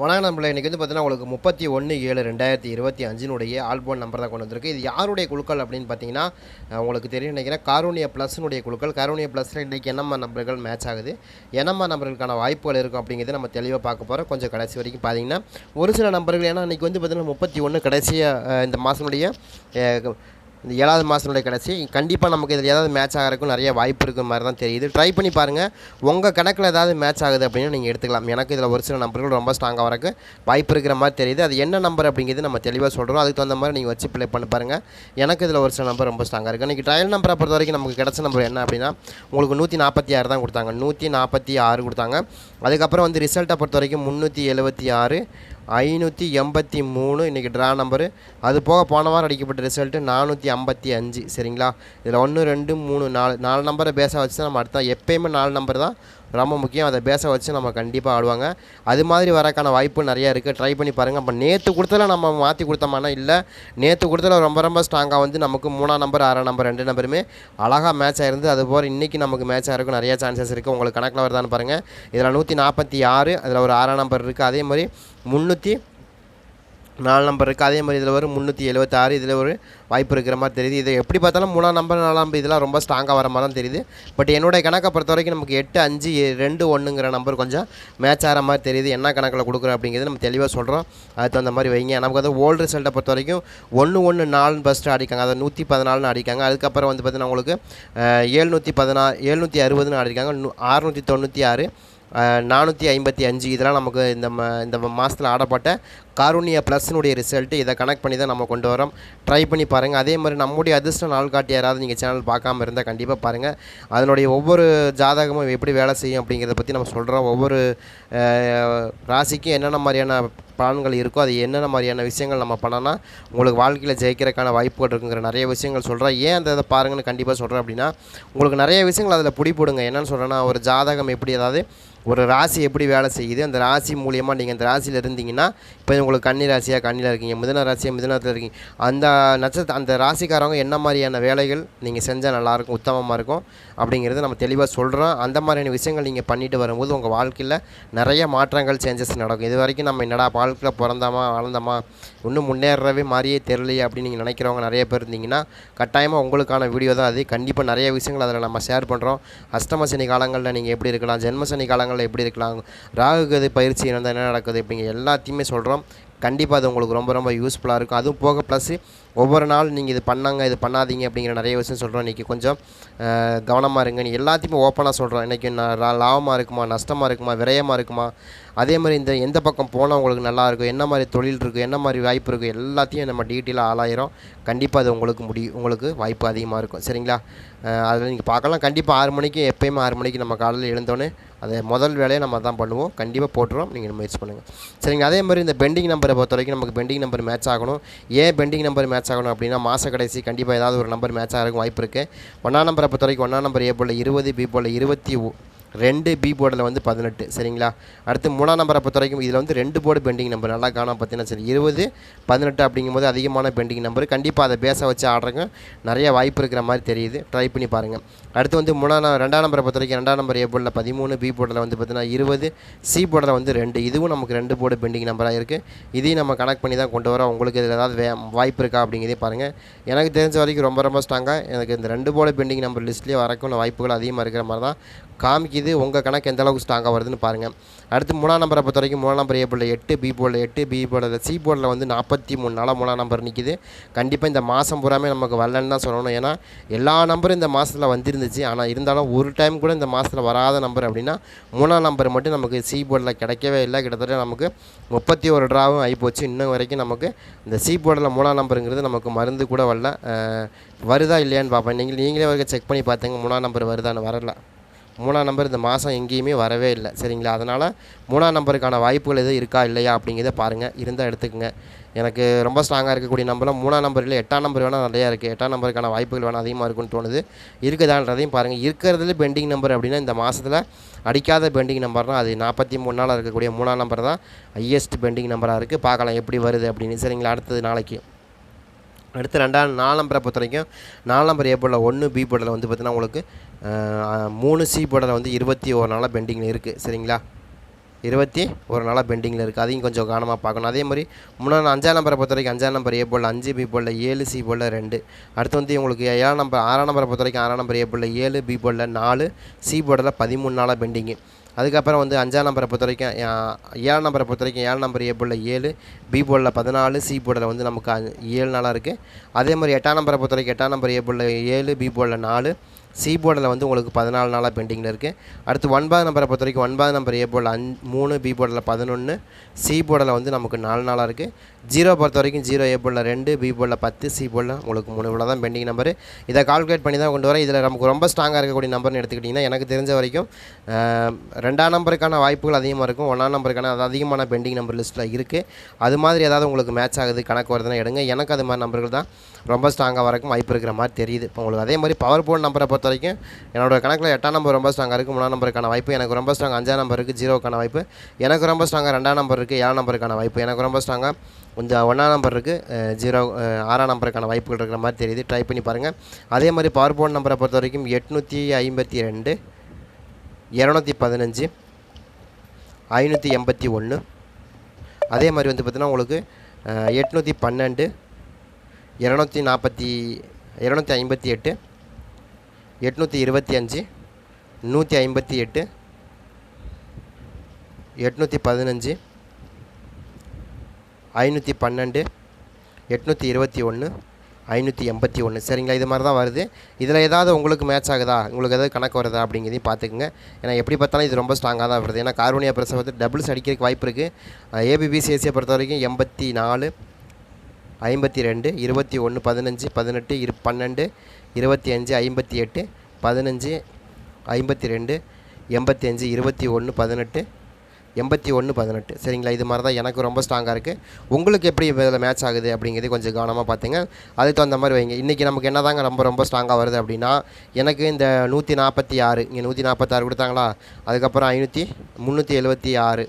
வணக்கம் நம்மள இன்றைக்கி வந்து பார்த்தீங்கன்னா உங்களுக்கு முப்பத்தி ஒன்று ஏழு ரெண்டாயிரத்தி இருபத்தி அஞ்சினுடைய ஆல்போன் நம்பர் தான் கொண்டு வந்திருக்கு. இது யாருடைய குழுக்கள் அப்படின்னு பார்த்தீங்கன்னா உங்களுக்கு தெரியும் நினைக்கிறேன். காரூனியா ப்ளஸ்னுடைய குழுக்கள். காரூனியா ப்ளஸில் இன்றைக்கி என்னம்மா நம்பர்கள் மேட்ச் ஆகுது? என்னம்மா நம்பர்களுக்கான வாய்ப்புகள் இருக்கும் அப்படிங்கிறத நம்ம தெளிவாக பார்க்க போகிறோம் கொஞ்சம் கடைசி வரைக்கும் பார்த்தீங்கன்னா ஒரு சில நம்பர்கள் ஏன்னா இன்றைக்கி வந்து பார்த்தீங்கன்னா முப்பத்தி ஒன்று கடைசியாக இந்த மாதனுடைய இந்த ஏழாவது மாதத்தினுடைய கடைசி கண்டிப்பாக நமக்கு இதில் ஏதாவது மேட்ச் ஆகிறதுக்கும் நிறைய வாய்ப்பு இருக்கிற மாதிரி தான் தெரியுது. ட்ரை பண்ணி பாருங்கள் உங்கள் கணக்கில் ஏதாவது மேட்ச் ஆகுது அப்படின்னு நீங்கள் எடுத்துக்கலாம். எனக்கு இதில் ஒரு சில நம்பர்கள் ரொம்ப ஸ்ட்ராங்காக வரக்கு வாய்ப்பு இருக்கிற மாதிரி தெரியுது. அது என்ன நம்பர் அப்படிங்கிறது நம்ம தெளிவாக சொல்கிறோம் அதுக்கு தகுந்த மாதிரி நீங்கள் வச்சு ப்ளே பண்ணி பாருங்கள் எனக்கு இதில் ஒரு சில நம்பர் ரொம்ப ஸ்ட்ராங்காக இருக்குது இன்றைக்கி ட்ரையல் நம்பரை பொறுத்த வரைக்கும் நமக்கு கிடச்ச நம்பர் என்ன அப்படின்னா உங்களுக்கு நூற்றி நாற்பத்தி ஆறு தான் கொடுத்தாங்க. நூற்றி நாற்பத்தி ஆறு கொடுத்தாங்க. அதுக்கப்புறம் வந்து ரிசல்ட்டை பொறுத்த வரைக்கும் முந்நூற்றி எழுபத்தி ஆறு ஐநூற்றி எண்பத்தி மூணு. இன்றைக்கி ட்ரா நம்பரு அது போக போன வாரம் அடிக்கப்பட்ட ரிசல்ட்டு நானூற்றி ஐம்பத்தி அஞ்சு. சரிங்களா? இதில் ஒன்று ரெண்டு மூணு நாலு நாலு நம்பரை பேச வச்சு நம்ம அடுத்த எப்பயுமே நாலு நம்பர் தான் ரொம்ப முக்கியம். அதை பேச வச்சு நம்ம கண்டிப்பாக ஆடுவாங்க. அது மாதிரி வரக்கான வாய்ப்பு நிறையா இருக்குது ட்ரை பண்ணி பாருங்கள் அப்போ நேற்று கொடுத்தல நம்ம மாற்றி கொடுத்தோம்னா இல்லை. நேற்று கொடுத்தல ரொம்ப ரொம்ப ஸ்ட்ராங்காக வந்து நமக்கு மூணாம் நம்பர் ஆறாம் நம்பர் ரெண்டு நம்பருமே அழகாக மேட்ச் ஆயிருந்து அது போல் இன்றைக்கி நமக்கு மேட்ச் ஆகிறதுக்கும் நிறைய சான்சஸ் இருக்குது உங்களுக்கு கணக்கில் வருதான்னு பாருங்கள் இதில் நூற்றி நாற்பத்தி ஆறு அதில் ஒரு ஆறாம் நம்பர் இருக்குது அதே மாதிரி முந்நூற்றி நாலு நம்பர் இருக்குது அதே மாதிரி இதில் ஒரு முந்நூற்றி எழுபத்தாறு இதில் ஒரு வாய்ப்பு இருக்கிற மாதிரி தெரியுது. இதை எப்படி பார்த்தாலும் மூணாம் நம்பர் நாலாம் நம்பர் இதெல்லாம் ரொம்ப ஸ்ட்ராங்காக வர மாதிரி தான் தெரியுது. பட் என்னுடைய கணக்கை பொறுத்த வரைக்கும் நமக்கு எட்டு அஞ்சு ரெண்டு ஒன்றுங்கிற நம்பர் கொஞ்சம் மேட்ச் ஆகிற மாதிரி தெரியுது. என்ன கணக்கில் கொடுக்குறோம் அப்படிங்கிறது நம்ம தெளிவாக சொல்கிறோம் அதுக்கு தகுந்த மாதிரி வைங்க. நமக்கு வந்து ஓல்டு ரிசல்ட்டை பொறுத்த வரைக்கும் ஒன்று ஒன்று நாலுன்னு ஃபஸ்ட்டு அடிக்காங்க. அதை நூற்றி பதினாலுன்னு அடிக்காங்க. அதுக்கப்புறம் வந்து பார்த்தீங்கன்னா உங்களுக்கு ஏழ்நூற்றி பதினாறு ஏழ்நூற்றி அறுபதுன்னு அடிக்காங்க. நூ அறுநூற்றி தொண்ணூற்றி ஆறு நானூற்றி ஐம்பத்தி அஞ்சு. இதெல்லாம் நமக்கு இந்த ம இந்த மாதத்தில் ஆடப்பட்ட காருண்யா ப்ளஸ்னுடைய ரிசல்ட்டு இதை கனெக்ட் பண்ணி தான் நம்ம கொண்டு வரோம். ட்ரை பண்ணி பாருங்கள் அதே மாதிரி நம்முடைய அதிர்ஷ்ட நாள் காட்டி யாராவது நீங்கள் சேனல் பார்க்காம இருந்தால் கண்டிப்பாக பாருங்கள் அதனுடைய ஒவ்வொரு ஜாதகமும் எப்படி வேலை செய்யும் அப்படிங்கிறத பற்றி நம்ம சொல்கிறோம் ஒவ்வொரு ராசிக்கும் என்னென்ன மாதிரியான பலன்கள் இருக்கோ அது என்னென்ன மாதிரியான விஷயங்கள் நம்ம பண்ணோன்னா உங்களுக்கு வாழ்க்கையில் ஜெயிக்கிறதுக்கான வாய்ப்புகள் இருக்குங்கிற நிறைய விஷயங்கள் சொல்கிறேன் ஏன் அந்த இதை பாருங்கன்னு கண்டிப்பாக சொல்கிறேன் அப்படின்னா உங்களுக்கு நிறைய விஷயங்கள் அதில் பிடிப்பிடுங்க என்னென்னு சொல்கிறேன்னா ஒரு ஜாதகம் எப்படி அதாவது ஒரு ராசி எப்படி வேலை செய்யுது அந்த ராசி மூலியமாக நீங்கள் அந்த ராசியில் இருந்தீங்கன்னா இப்போ உங்களுக்கு கன்னி ராசியாக கன்னியில் இருக்கீங்க மிதன ராசியாக மிதனத்தில் இருக்கீங்க. அந்த நட்சத்திர அந்த ராசிக்காரவங்க என்ன மாதிரியான வேலைகள் நீங்கள் செஞ்சால் நல்லாயிருக்கும் உத்தமமாக இருக்கும் அப்படிங்கிறது நம்ம தெளிவாக சொல்கிறோம் அந்த மாதிரியான விஷயங்கள் நீங்கள் பண்ணிட்டு வரும்போது உங்கள் வாழ்க்கையில் நிறைய மாற்றங்கள் சேஞ்சஸ் நடக்கும். இது வரைக்கும் நம்ம என்னடா வாழ்க்கையில் பிறந்தாமா வளர்ந்தோமா இன்னும் முன்னேறவே மாதிரியே தெரியலையே அப்படின்னு நீங்கள் நினைக்கிறவங்க நிறைய பேர் இருந்தீங்கன்னா கட்டாயமாக உங்களுக்கான வீடியோ தான் அது. கண்டிப்பாக நிறைய விஷயங்கள் அதில் நம்ம ஷேர் பண்ணுறோம் அஷ்டம சனி காலங்களில் நீங்கள் எப்படி இருக்கலாம்? ஜென்ம சனி காலங்களில் எப்படி இருக்கலாம்? ராகு கது பயிற்சி இருந்தால் என்ன நடக்குது? இப்படிங்க எல்லாத்தையுமே சொல்கிறோம் கண்டிப்பாக அது உங்களுக்கு ரொம்ப ரொம்ப யூஸ்ஃபுல்லாக இருக்கும். அதுவும் போக ப்ளஸ் ஒவ்வொரு நாள் நீங்கள் இது பண்ணாங்க இது பண்ணாதீங்க அப்படிங்கிற நிறைய விஷயம் சொல்கிறோம் இன்றைக்கி கொஞ்சம் கவனமாக இருங்க. நீ எல்லாத்தையுமே ஓப்பனாக சொல்கிறோம் இன்றைக்கி நான் லாபமாக இருக்குமா நஷ்டமாக இருக்குமா விரயமாக இருக்குமா? அதே மாதிரி இந்த எந்த பக்கம் போனால் உங்களுக்கு நல்லாயிருக்கும் என்ன மாதிரி தொழில் இருக்குது என்ன மாதிரி வாய்ப்பு இருக்குது எல்லாத்தையும் நம்ம டீட்டெயிலாக ஆளாயிரும். கண்டிப்பாக அது உங்களுக்கு முடியும் உங்களுக்கு வாய்ப்பு அதிகமாக இருக்கும். சரிங்களா? அதில் நீங்கள் பார்க்கலாம். கண்டிப்பாக ஆறு மணிக்கு எப்பயுமே ஆறு மணிக்கு நம்ம காலையில் எழுந்தோன்னே அதை முதல் வேலையை நம்ம தான் பண்ணுவோம். கண்டிப்பாக போட்டுருவோம். நீங்கள் முயற்சி பண்ணுங்கள் சரிங்க அதே மாதிரி இந்த பெண்டிங் நம்பரை பொறுத்த வரைக்கும் நமக்கு பெண்டிங் நம்பர் மேட்ச் ஆகணும். ஏன் பெண்டிங் நம்பர் மேட்ச் ஆகணும் அப்படின்னா மாத கடைசி கண்டிப்பாக ஏதாவது ஒரு நம்பர் மேட்ச் ஆகிறதுக்கு வாய்ப்பு இருக்குது ஒன்றாம் நம்பரை பொறுத்த வரைக்கும் ஒன்றாம் நம்பர் ஏ போல் இருபது பி போல் இருபத்தி ரெண்டு பி போர்டில் வந்து பதினெட்டு சரிங்களா? அடுத்து மூணாம் நம்பரை பொறுத்த வரைக்கும் இதில் வந்து ரெண்டு போர்டு பெண்டிங் நம்பர் நல்லா காணாம பார்த்தீங்கன்னா சரி. இருபது பதினெட்டு அப்படிங்கும்போது அதிகமான பெண்டிங் நம்பர் கண்டிப்பாக அதை பேச வச்சு ஆடுறங்க நிறைய வாய்ப்பு இருக்கிற மாதிரி தெரியுது. ட்ரை பண்ணி பாருங்கள் அடுத்து வந்து மூணாம் ரெண்டாம் நம்பரை பொறுத்த வரைக்கும் ரெண்டாம் நம்பர் ஏ போர்டில் பதிமூணு பி போர்டில் வந்து பார்த்தீங்கன்னா இருபது சி போர்டில் வந்து ரெண்டு. இதுவும் நமக்கு ரெண்டு போர்டு பெண்டிங் நம்பராக இருக்குது இதையும் நம்ம கனெக்ட் பண்ணி தான் கொண்டு வரோம். உங்களுக்கு இதில் ஏதாவது வே வாய்ப்பு இருக்கா அப்படிங்கிறதே பாருங்கள் எனக்கு தெரிஞ்ச வரைக்கும் ரொம்ப ரொம்ப ஸ்ட்ராங்காக எனக்கு இந்த ரெண்டு போர்டு பெண்டிங் நம்பர் லிஸ்ட்லேயே வரக்கும் வாய்ப்புகள் அதிகமாக இருக்கிற மாதிரி தான் கிடைக்கிது உங்கள் கணக்கு எந்த அளவுக்கு ஸ்ட்ராங்காக வருதுன்னு பாருங்கள் அடுத்து மூணாம் நம்பரை பொறுத்த வரைக்கும் மூணாம் நம்பர் ஏ போர்டில் எட்டு பி போர்டில் எட்டு பி போர்டில் சி போர்டில் வந்து நாற்பத்தி மூணு நாளாக மூணாம் நம்பர் நிற்கிது கண்டிப்பாக இந்த மாதம் பூராமே நமக்கு வரலன்னு தான் சொல்லணும். ஏன்னா எல்லா நம்பரும் இந்த மாதத்தில் வந்துருந்துச்சு. ஆனால் இருந்தாலும் ஒரு டைம் கூட இந்த மாதத்தில் வராத நம்பர் அப்படின்னா மூணாம் நம்பர் மட்டும் நமக்கு சி போர்டில் கிடைக்கவே இல்லை. கிட்டத்தட்ட நமக்கு முப்பத்தி ஒரு ட்ராவும் ஆகிப்போச்சு இன்னும் வரைக்கும் நமக்கு இந்த சி போர்டில் மூணாம் நம்பருங்கிறது நமக்கு மருந்து கூட வரல. வருதா இல்லையான்னு பார்ப்பேன் நீங்கள் நீங்களே வரைக்கும் செக் பண்ணி பார்த்தீங்க. மூணாம் நம்பர் வருதான்னு வரல. மூணாம் நம்பர் இந்த மாதம் எங்கேயுமே வரவே இல்லை. சரிங்களா? அதனால் மூணாம் நம்பருக்கான வாய்ப்புகள் எதுவும் இருக்கா இல்லையா அப்படிங்கிறத பாருங்கள் இருந்தால் எடுத்துக்கங்க. எனக்கு ரொம்ப ஸ்ட்ராங்காக இருக்கக்கூடிய நம்பரில் மூணாம் நம்பர் இல்லை எட்டாம் நம்பர் வேணால் நிறையா இருக்குது எட்டாம் நம்பருக்கான வாய்ப்புகள் வேணால் அதிகமாக இருக்குன்னு தோணுது. இருக்குதான்றதையும் பாருங்கள் இருக்கிறதுல பெண்டிங் நம்பர் அப்படின்னா இந்த மாதத்தில் அடிக்காத பெண்டிங் நம்பர்னால் அது. நாற்பத்தி மூணு நாளாக இருக்கக்கூடிய மூணாம் நம்பர் தான் ஹையஸ்ட் பெண்டிங் நம்பராக இருக்குது பார்க்கலாம் எப்படி வருது அப்படின்னு. சரிங்களா? அடுத்தது நாளைக்கு. அடுத்து ரெண்டாம் நாலு நம்பரை பொறுத்த வரைக்கும் நாலு நம்பர் ஏ போர்டில் ஒன்று பி போர்டில் வந்து பார்த்தீங்கன்னா உங்களுக்கு மூணு சி போர்டில் வந்து இருபத்தி ஒரு நாளாக பெண்டிங்கில் இருக்குது சரிங்களா? இருபத்தி ஒரு நாளாக பெண்டிங்கில் இருக்குது அதையும் கொஞ்சம் கவனமாக பார்க்கணும். அதே மாதிரி முன்னாடி அஞ்சாம் நம்பரை பொறுத்த வரைக்கும் அஞ்சாம் நம்பர் ஏ போல் அஞ்சு பி போல் ஏழு சி போல் ரெண்டு. அடுத்து வந்து உங்களுக்கு ஏழாம் நம்பர் ஆறாம் நம்பரை பொறுத்த வரைக்கும் ஆறாம் நம்பர் ஏ போல் ஏழு பி போல் நாலு சி போர்டில் பதிமூணு நாளாக பெண்டிங்கு அதுக்கப்புறம் வந்து அஞ்சாம் நம்பரை பொறுத்த வரைக்கும் ஆ, ஏழாம் நம்பரை பொறுத்த வரைக்கும் ஏழாம் நம்பர் ஏ போர்டில் ஏழு பி போர்டில் பதினாலு சி போர்டில் வந்து நமக்கு ஏழு நாளாக இருக்குது அதே மாதிரி எட்டாம் நம்பரை பொறுத்த வரைக்கும் எட்டாம் நம்பர் ஏ போர்டில் ஏழு பி போர்டில் நாலு சி போர்டில் வந்து உங்களுக்கு பதினாலு நாளாக பெண்டிங்கில் இருக்குது அடுத்து ஒன்பது நம்பரை பொறுத்த வரைக்கும் ஒன்பது நம்பர் ஏ போர்டில் அஞ் மூணு பி போர்டில் பதினொன்று சி போர்டில் வந்து நமக்கு நாலு நாளாக இருக்குது ஜீரோ பொறுத்த வரைக்கும் ஜீரோ ஏ போர்டில் ரெண்டு பி போர்டில் பத்து சி போர்டில் உங்களுக்கு மூணு. இவ்வளோ தான் பெண்டிங் நம்பர் இதை கால்குலேட் பண்ணி தான் கொண்டு வரேன். இதில் நமக்கு ரொம்ப ஸ்ட்ராங்காக இருக்கக்கூடிய நம்பர்னு எடுத்துக்கிட்டிங்கன்னா எனக்கு தெரிஞ்ச வரைக்கும் ரெண்டாம் நம்பருக்கான வாய்ப்புகள் அதிகமாக இருக்கும். ஒன்றாம் நம்பருக்கான அது அதிகமான பெண்டிங் நம்பர் லிஸ்ட்டில் இருக்குது அது மாதிரி ஏதாவது உங்களுக்கு மேட்ச் ஆகுது கணக்கு வருதுன்னா எடுங்க. எனக்கு அது மாதிரி நம்பர்கள் தான் ரொம்ப ஸ்ட்ராங்காக வரக்கும் வாய்ப்பு இருக்கிற மாதிரி தெரியுது. இப்போ உங்களுக்கு அதே மாதிரி பவர் போர்ட் நம்பரை பொறுத்த வரைக்கும். என்னோட கணக்கில் எட்டாம் நம்பர் ரொம்ப ஸ்ட்ராங்காக இருக்குது மூணாம் நம்பருக்கான வாய்ப்பு. எனக்கு ரொம்ப ஸ்ட்ராங் அஞ்சாம் நம்பர் இருக்குது ஜீரோக்கான வாய்ப்பு. எனக்கு ரொம்ப ஸ்ட்ராங்காக ரெண்டாம் நம்பர் இருக்குது ஏழாம் நம்பருக்கான வாய்ப்பு. எனக்கு ரொம்ப ஸ்ட்ராங்காக கொஞ்சம் ஒன்றாம் நம்பர் இருக்குது ஜீரோ ஆறாம் நம்பருக்கான வாய்ப்புகள் இருக்கிற மாதிரி தெரியுது. ட்ரை பண்ணி பாருங்கள் அதே மாதிரி பவர் போர்ட் நம்பரை பொறுத்த வரைக்கும் எட்நூற்றி ஐம்பத்தி ரெண்டு இரநூத்தி பதினஞ்சு ஐநூற்றி எண்பத்தி ஒன்று அதே மாதிரி வந்து பார்த்தீங்கன்னா உங்களுக்கு எட்நூற்றி பன்னெண்டு இரநூத்தி நாற்பத்தி இரநூத்தி ஐம்பத்தி எட்டு எட்நூற்றி இருபத்தி அஞ்சு நூற்றி ஐம்பத்தி எட்டு எட்நூற்றி பதினஞ்சு ஐநூற்றி பன்னெண்டு எட்நூற்றி இருபத்தி ஒன்று ஐநூற்றி எண்பத்தி ஒன்று. சரிங்களா? இது மாதிரி தான் வருது. இதில் ஏதாவது உங்களுக்கு மேட்ச் ஆகுதா? உங்களுக்கு ஏதாவது கணக்கு வருதா? அப்படிங்கிறதையும் பார்த்துக்குங்க. ஏன்னா எப்படி பார்த்தாலும் இது ரொம்ப ஸ்ட்ராங்காக தான் வருது. ஏன்னா கார்பனியா பிரசை வந்து டபுள்ஸ் அடிக்கிறதுக்கு வாய்ப்பு இருக்குது ஏபிபிசிஎஸ்சியை பொறுத்த வரைக்கும் எண்பத்தி நாலு ஐம்பத்தி ரெண்டு இருபத்தி ஒன்று பதினஞ்சு பதினெட்டு இரு பன்னெண்டு இருபத்தி அஞ்சு ஐம்பத்தி எட்டு பதினஞ்சு ஐம்பத்தி ரெண்டு எண்பத்தி அஞ்சு இருபத்தி ஒன்று பதினெட்டு எண்பத்தி ஒன்று பதினெட்டு. சரிங்களா? இது மாதிரி தான் எனக்கு ரொம்ப ஸ்ட்ராங்காக இருக்குது உங்களுக்கு எப்படி இதில் மேட்ச் ஆகுது அப்படிங்கிறது கொஞ்சம் கவனமாக பார்த்துங்க அதுக்கு தகுந்த மாதிரி வைங்க. இன்றைக்கி நமக்கு என்ன தாங்க ரொம்ப ரொம்ப ஸ்ட்ராங்காக வருது அப்படின்னா எனக்கு இந்த நூற்றி நாற்பத்தி ஆறு இங்கே நூற்றி நாற்பத்தாறு கொடுத்தாங்களா? அதுக்கப்புறம் ஐநூற்றி முந்நூற்றி எழுபத்தி ஆறு.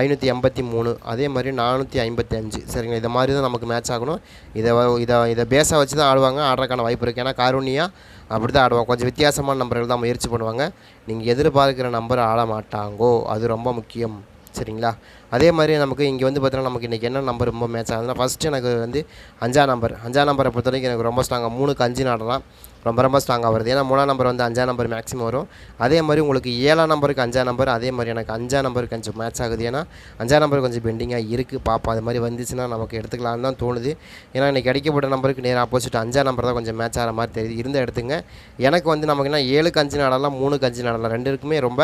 ஐநூற்றி எண்பத்தி மூணு அதே மாதிரி நானூற்றி ஐம்பத்தி அஞ்சு. சரிங்களா? இதை மாதிரி தான் நமக்கு மேட்ச் ஆகணும். இதை இதை இதை பேஸாக வச்சு தான் ஆடுவாங்க. ஆடுறதுக்கான வாய்ப்பு இருக்குது ஏன்னா காரூனியா அப்படி தான் ஆடுவாங்க கொஞ்சம் வித்தியாசமான நம்பர்கள் தான் முயற்சி பண்ணுவாங்க. நீங்கள் எதிர்பார்க்குற நம்பர் ஆட மாட்டாங்கோ? அது ரொம்ப முக்கியம். சரிங்களா? அதே மாதிரி நமக்கு இங்கே வந்து பார்த்தீங்கன்னா நமக்கு இன்றைக்கி என்ன நம்பர் ரொம்ப மேட்ச் ஆகுதுன்னா ஃபஸ்ட்டு எனக்கு வந்து அஞ்சாம் நம்பர் அஞ்சாம் நம்பரை பொறுத்த வரைக்கும் எனக்கு ரொம்ப ஸ்ட்ராங்காக மூணுக்கு அஞ்சு நாடலாம் ரொம்ப ரொம்ப ஸ்ட்ராங்காக வருது. ஏன்னா மூணாம் நம்பர் வந்து அஞ்சாம் நம்பர் மேக்ஸிமம் வரும். அதே மாதிரி உங்களுக்கு ஏழாம் நம்பருக்கு அஞ்சாம் நம்பர் அதே மாதிரி எனக்கு அஞ்சாம் நம்பருக்கு கொஞ்சம் மேட்ச் ஆகுது. ஏன்னா அஞ்சாம் நம்பர் கொஞ்சம் பெண்டிங்காக இருக்குது பார்ப்போம் அது மாதிரி வந்துச்சுன்னா நமக்கு எடுத்துக்கலாம்னு தான் தோணுது. ஏன்னா இன்றைக்கி கிடைக்கப்பட்ட நம்பருக்கு நேர் ஆப்போசிட் அஞ்சாம் நம்பர் தான் கொஞ்சம் மேட்ச் ஆகிற மாதிரி தெரியுது. இருந்த எடுத்துங்க. எனக்கு வந்து நமக்கு என்ன ஏழுக்கு அஞ்சு நடலாம் மூணுக்கு அஞ்சு நடலாம் ரெண்டுக்குமே ரொம்ப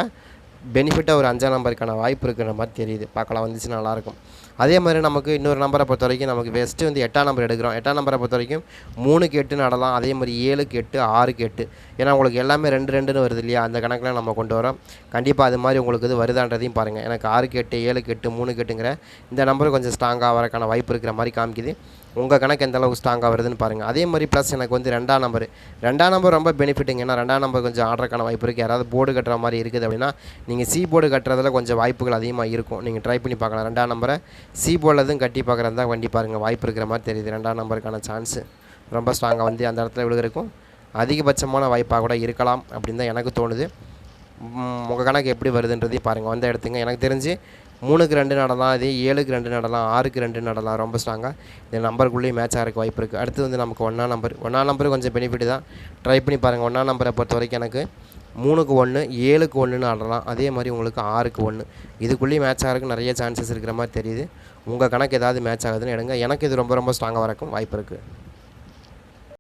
பெனிஃபிட்டாக ஒரு அஞ்சாம் நம்பருக்கான வாய்ப்பு இருக்கிற மாதிரி தெரியுது. பார்க்கலாம் வந்துச்சுன்னா நல்லாயிருக்கும். அதே மாதிரி நமக்கு இன்னொரு நம்பரை பொறுத்த வரைக்கும் நமக்கு பெஸ்ட்டு வந்து எட்டாம் நம்பர் எடுக்கிறோம். எட்டாம் நம்பரை பொறுத்த வரைக்கும் மூணுக்கு எட்டு நடலாம் அதே மாதிரி ஏழுக்கு எட்டு ஆறுக்கு எட்டு ஏன்னா உங்களுக்கு எல்லாமே ரெண்டு ரெண்டுன்னு வருது இல்லையா? அந்த கணக்கில் நம்ம கொண்டு வரோம். கண்டிப்பாக அது மாதிரி உங்களுக்கு இது வருதான்றதையும் பாருங்கள் எனக்கு ஆறுக்கு எட்டு ஏழுக்கு எட்டு மூணுக்கு எட்டுங்கிற இந்த நம்பர் கொஞ்சம் ஸ்ட்ராங்காக வரக்கான வாய்ப்பு இருக்கிற மாதிரி காமிக்குது. உங்கள் கணக்கு எந்த அளவுக்கு ஸ்ட்ராங்காக வருதுன்னு பாருங்கள் அதே மாதிரி ப்ளஸ் எனக்கு வந்து ரெண்டாம் நம்பர் ரெண்டாம் நம்பர் ரொம்ப பெனிஃபிட்டுங்க ஏன்னா ரெண்டாம் நம்பர் கொஞ்சம் ஆர்டருக்கான வாய்ப்பு இருக்குது யாராவது போர்டு கட்டுற மாதிரி இருக்குது அப்படின்னா நீங்கள் சி போர்டு கட்டுறதுல கொஞ்சம் வாய்ப்புகள் அதிகமாக இருக்கும். நீங்கள் ட்ரை பண்ணி பார்க்கலாம். ரெண்டாம் நம்பரை சி போர்டில் கட்டி பார்க்குறது தான் வண்டி பாருங்கள் வாய்ப்பு இருக்கிற மாதிரி தெரியுது. ரெண்டாம் நம்பருக்கான சான்ஸு ரொம்ப ஸ்ட்ராங்காக வந்து அந்த இடத்துல விழுகிறக்கும் அதிகபட்சமான வாய்ப்பாக கூட இருக்கலாம் அப்படின்னு தான் எனக்கு தோணுது. உங்கள் கணக்கு எப்படி வருதுன்றதையும் பாருங்கள் வந்த எடுத்துங்க எனக்கு தெரிஞ்சு மூணுக்கு ரெண்டு நடலாம் இதே ஏழுக்கு ரெண்டு நடலாம் ஆறுக்கு ரெண்டு நடலாம் ரொம்ப ஸ்ட்ராங்காக இந்த நம்பருக்குள்ளேயும் மேட்ச் ஆகிறக்கு வாய்ப்பு இருக்குது அடுத்து வந்து நமக்கு ஒன்றா நம்பர் ஒன்றா நம்பர் கொஞ்சம் பெனிஃபிட் தான். ட்ரை பண்ணி பாருங்கள் ஒன்றா நம்பரை பொறுத்த வரைக்கும் எனக்கு மூணுக்கு ஒன்று ஏழுக்கு ஒன்றுன்னு ஆடலாம் அதே மாதிரி உங்களுக்கு ஆறுக்கு ஒன்று இதுக்குள்ளேயும் மேட்ச் ஆகிறதுக்கு நிறைய சான்சஸ் இருக்கிற மாதிரி தெரியுது. உங்கள் கணக்கு ஏதாவது மேட்ச் ஆகுதுன்னு எடுங்க. எனக்கு இது ரொம்ப ரொம்ப ஸ்ட்ராங்காக வரக்கும் வாய்ப்பு இருக்குது